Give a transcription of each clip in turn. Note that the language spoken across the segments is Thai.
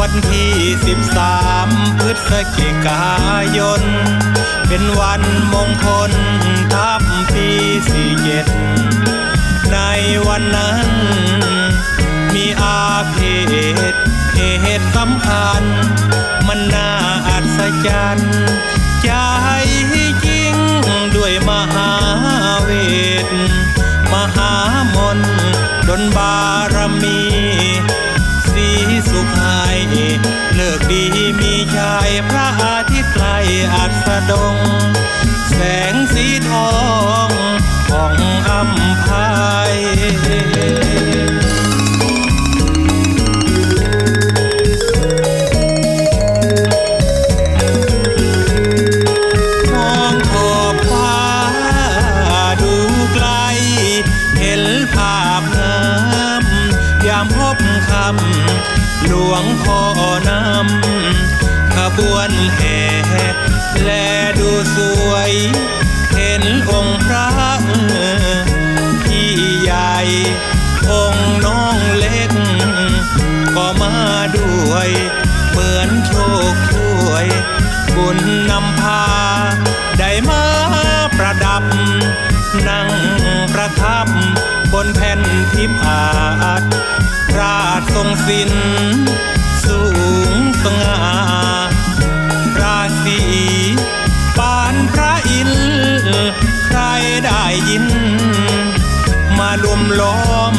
วันที่13พฤศจิกายน เป็นวันมงคลทับปี47ในวันนั้น มีอาเพศเหตุสำคัญ มันน่าอัศจรรย์ใจจริงด้วยมหาเวท มหามนต์ดนบารมี สุขายเลิกดีมีชายพระอาทิตย์ไกลอัสดง แสงสีทองของอัมพาย แลดูสวย เห็นองค์พระพี่ใหญ่ องค์น้องเล็ก ก็มาด้วย เหมือนโชคช่วย บุญนำพา ได้มาประดับ นั่งประทับบนแผ่นทิพย์อาจราชทรงสิน ยิน มารวมล้อม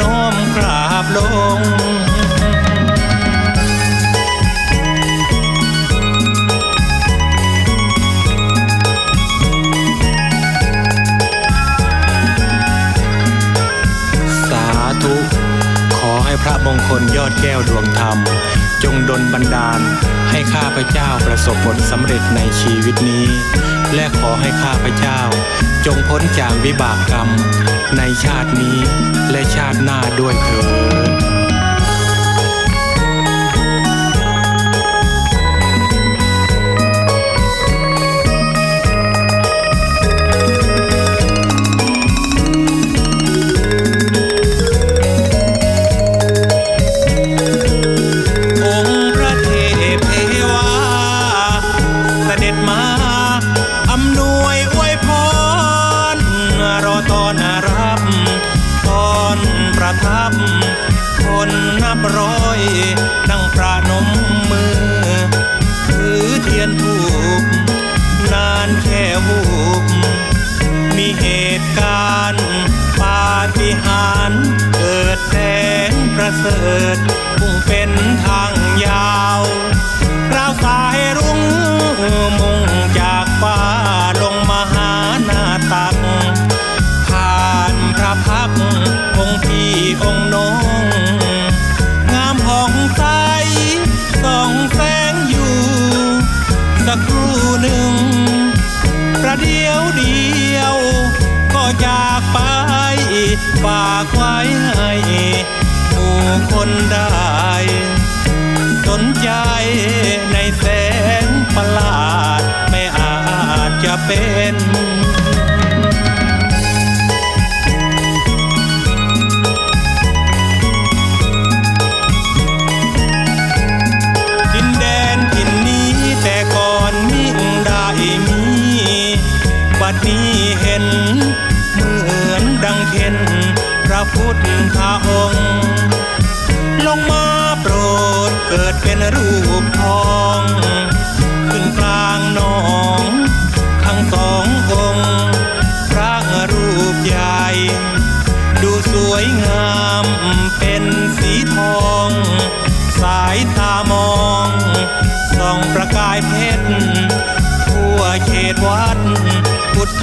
น้อมกราบลงสาธุขอให้พระมงคลยอดแก้วดวงธรรม จงดลบันดาลให้ข้าพเจ้าประสบผลสำเร็จในชีวิตนี้ และขอให้ข้าพเจ้า จงพ้นจากวิบากกรรม ในชาตินี้และชาติหน้าด้วยเถิด คนนับร้อย นั่งประนมมือ ถือเทียนถูก นานแค่วูบมีเหตุการณ์ปาฏิหาริย์เกิดแสงประเสริฐ จากไป ฝากไว้ให้ผู้คนได้ สนใจในแสงประหลาด ไม่อาจจะเป็น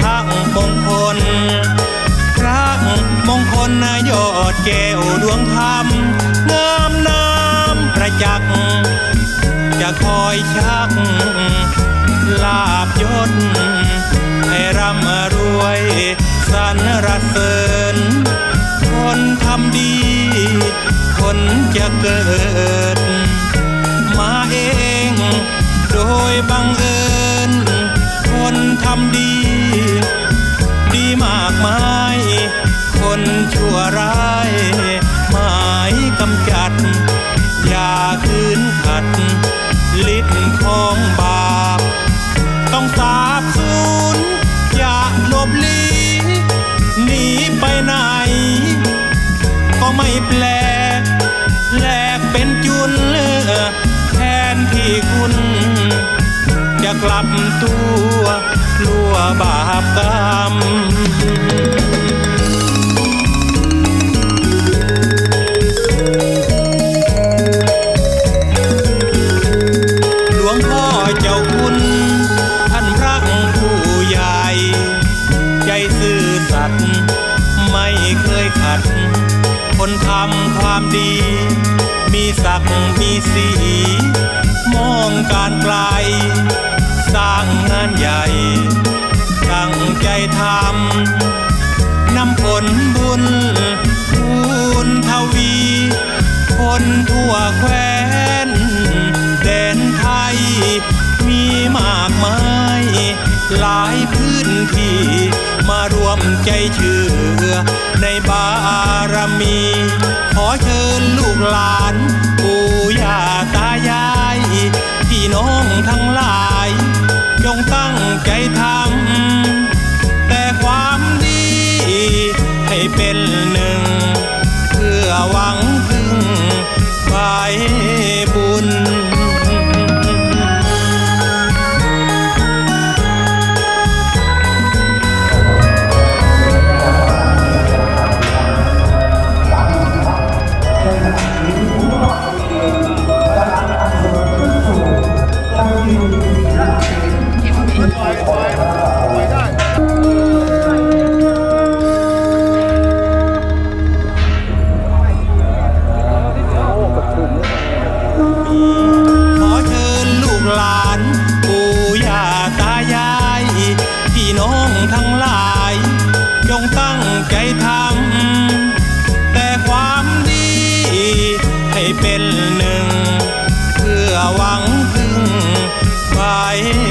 ทธมงคล พระมงคลนายอดแก้วดวงธรรมงามน้ำประจักษ์จะคอยชัก ลาบยศให้ร่ำรวยสรรเสริญ คนทำดี คนจะเกิด ไปไหน ก็ไม่แปลกแลกเป็นจุนแทนที่คุณ จะกลับตัวกลัวบาปกรรม เคยขัด คนทำความดี มีศักดิ์มีสี มองการไกล สร้างงานใหญ่ ตั้งใจทำนำผลบุญคูณทวี คนทั่วแคว้นแดนไทย มีมากมาย หลายพื้นที่ มารวมใจเชื่อ ในบารมี ขอเชิญลูกหลาน ปู่ย่าตายาย พี่น้องทั้งหลาย จงตั้งใจทำแต่ความดี ให้เป็นหนึ่ง เพื่อหวังพึ่งใบ เ